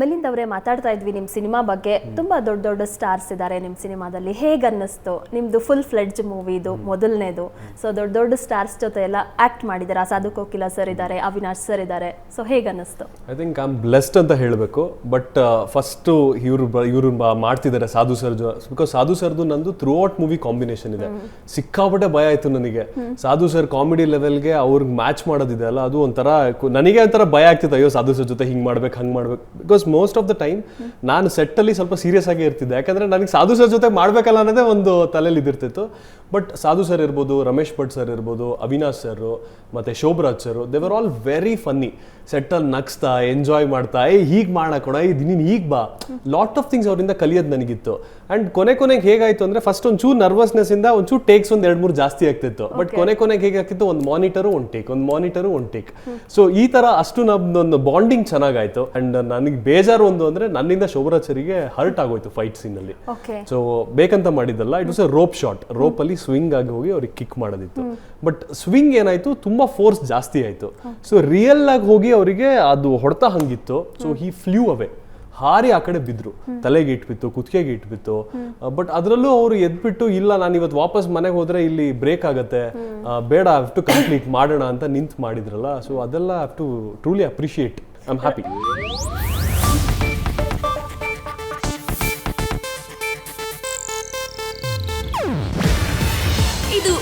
ಮಿಲಿಂದ್ ಅವರೇ ಮಾತಾಡ್ತಾ ಇದ್ವಿ ನಿಮ್ಮ ಸಿನಿಮಾ ಬಗ್ಗೆ. ತುಂಬಾ ದೊಡ್ಡ ದೊಡ್ಡ ಸ್ಟಾರ್ಸ್ ಇದ್ದಾರೆ ನಿಮ್ಮ ಸಿನಿಮಾದಲ್ಲಿ. ಹೇಗೆ ಅನ್ನಿಸ್ತು ನಿಮ್ದು ಫುಲ್ ಫ್ಲೆಡ್ಜ್ ಮೂವಿ ಇದು ಮೊದಲನೇದು. ಸೊ ದೊಡ್ಡ ದೊಡ್ಡ ಸ್ಟಾರ್ಸ್ ಜೊತೆ ಎಲ್ಲ ಆಕ್ಟ್ ಮಾಡಿದ್ದೀರಾ ಸಾಧು ಕೋಕಿಲ ಸರ್ ಇದ್ದಾರೆ ಅವಿನಾಶ್ ಸರ್ ಇದ್ದಾರೆ ಸೊ ಹೇಗೆ ಅನ್ನಿಸ್ತು I think I am blessed ಅಂತ ಹೇಳಬೇಕು. ಬಟ್ ಫಸ್ಟು ಇವರು ಇವರು ಮಾಡ್ತಿದ್ದಾರೆ ಸಾಧು ಸರ್ ಬಿಕಾಸ್ ಸಾಧು ಸರ್ದು ನಂದು ಥ್ರೂ ಔಟ್ ಮೂವಿ ಕಾಂಬಿನೇಷನ್ ಇದೆ ಸಿಕ್ಕಾಪಟ್ಟೆ ಭಯ ಆಯ್ತು ನನಗೆ. ಸಾಧು ಸರ್ ಕಾಮಿಡಿ ಲೆವೆಲ್ಗೆ ಅವ್ರಿಗೆ ಮ್ಯಾಚ್ ಮಾಡೋದಿದೆ ಅಲ್ಲ ಅದು ಒಂಥರ ನನಗೆ ಒಂಥರ ಭಯ ಆಗ್ತಿತ್ತು. ಅಯ್ಯೋ ಸಾಧು ಸರ್ ಜೊತೆ ಹಿಂಗೆ ಮಾಡ್ಬೇಕು ಹಂಗೆ ಮಾಡ್ಬೇಕು. Because most of the time ನಾನು ಸೆಟ್ಟಲ್ಲಿ ಸ್ವಲ್ಪ ಸೀರಿಯಸ್ ಆಗಿ ಇರ್ತಿದ್ದೆ. ಯಾಕಂದ್ರೆ ನನಗೆ ಸಾಧು ಸರ್ ಜೊತೆ ಮಾಡಬೇಕಲ್ಲ ಅನ್ನೋದೇ ಒಂದು ತಲೆಯಲ್ಲಿ ಇದಿರ್ತಿತ್ತು. ಬಟ್ ಸಾಧು ಸರ್ ಇರ್ಬೋದು ರಮೇಶ್ ಭಟ್ ಸರ್ ಇರ್ಬೋದು ಅವಿನಾಶ್ ಸರ್ ಮತ್ತು Shobharaj sir they were all very funny ಸೆಟ್ಟಲ್ಲಿ ನಗ್ಸ್ತಾ ಎಂಜಾಯ್ ಮಾಡ್ತಾ ಏ ಹೀಗೆ ಮಾಡೋಣ ಇದು ನೀನು ಈಗ ಬಾ. ಲಾಟ್ ಆಫ್ ಥಿಂಗ್ಸ್ ಅವರಿಂದ ಕಲಿಯೋದು ನನಗಿತ್ತು. ಆ್ಯಂಡ್ ಕೊನೆ ಕೊನೆಗೆ ಹೇಗಾಯಿತು ಅಂದರೆ ಫಸ್ಟ್ ಒಂಚೂರು ನರ್ವಸ್ನೆಸ್ಸಿಂದ ಒಂಚೂರು ಟೇಕ್ಸ್ ಒಂದು ಎರಡು ಮೂರು ಜಾಸ್ತಿ ಆಗ್ತಿತ್ತು. ಬಟ್ ಕೊನೆ ಕೊನೆಗೆ ಹೇಗಾಗ್ತಿತ್ತು ಒಂದು ಮಾನಿಟರು ಒಂದು ಟೇಕ್ ಒಂದು ಮಾನಿಟರು ಒಂದು ಟೇಕ್ ಸೊ ಈ ಥರ ಅಷ್ಟು ನಮ್ದೊಂದು ಬಾಂಡಿಂಗ್ ಚೆನ್ನಾಗಾಯಿತು ಆ್ಯಂಡ್ ನನಗೆ ಬೇಜಾರು ಒಂದು ಅಂದ್ರೆ ನನ್ನಿಂದ ಶೋಭರಾಚರಿಗೆ ಹರ್ಟ್ ಆಗೋಯ್ತು ಫೈಟ್ ಸೀನ್ ಅಲ್ಲಿ. ಸೊ ಬೇಕಂತ ಮಾಡಿದ್ದಲ್ಲ it was a rope shot rope ಅಲ್ಲಿ ಸ್ವಿಂಗ್ ಆಗಿ ಹೋಗಿ ಅವ್ರಿಗೆ ಕಿಕ್ ಮಾಡೋದಿತ್ತು. ಬಟ್ ಸ್ವಿಂಗ್ ಏನಾಯ್ತು ತುಂಬಾ ಫೋರ್ಸ್ ಜಾಸ್ತಿ ಆಯ್ತು. ಸೊ ರಿಯಲ್ ಆಗಿ ಹೋಗಿ ಅವರಿಗೆ ಅದು ಹೊಡೆತ ಹಂಗಿತ್ತು. ಸೊ ಹಿ ಫ್ಲೂ ಅವೇ ಹಾರಿ ಆ ಕಡೆ ಬಿದ್ರು. ತಲೆಗೆ ಇಟ್ಬಿತ್ತು ಕುತ್ತಿಗೆಗೆ ಇಟ್ಬಿತ್ತು. ಬಟ್ ಅದರಲ್ಲೂ ಅವರು ಎದ್ಬಿಟ್ಟು ಇಲ್ಲ ನಾನು ಇವತ್ತು ವಾಪಸ್ ಮನೆಗೆ ಹೋದ್ರೆ ಇಲ್ಲಿ ಬ್ರೇಕ್ ಆಗತ್ತೆ. ಬೇಡ ಹ್ಯಾವ್ ಟು ಕಂಪ್ಲೀಟ್ ಮಾಡೋಣ ಅಂತ ನಿಂತು ಮಾಡಿದ್ರಲ್ಲ. ಸೊ ಅದೆಲ್ಲ have to truly appreciate I am happy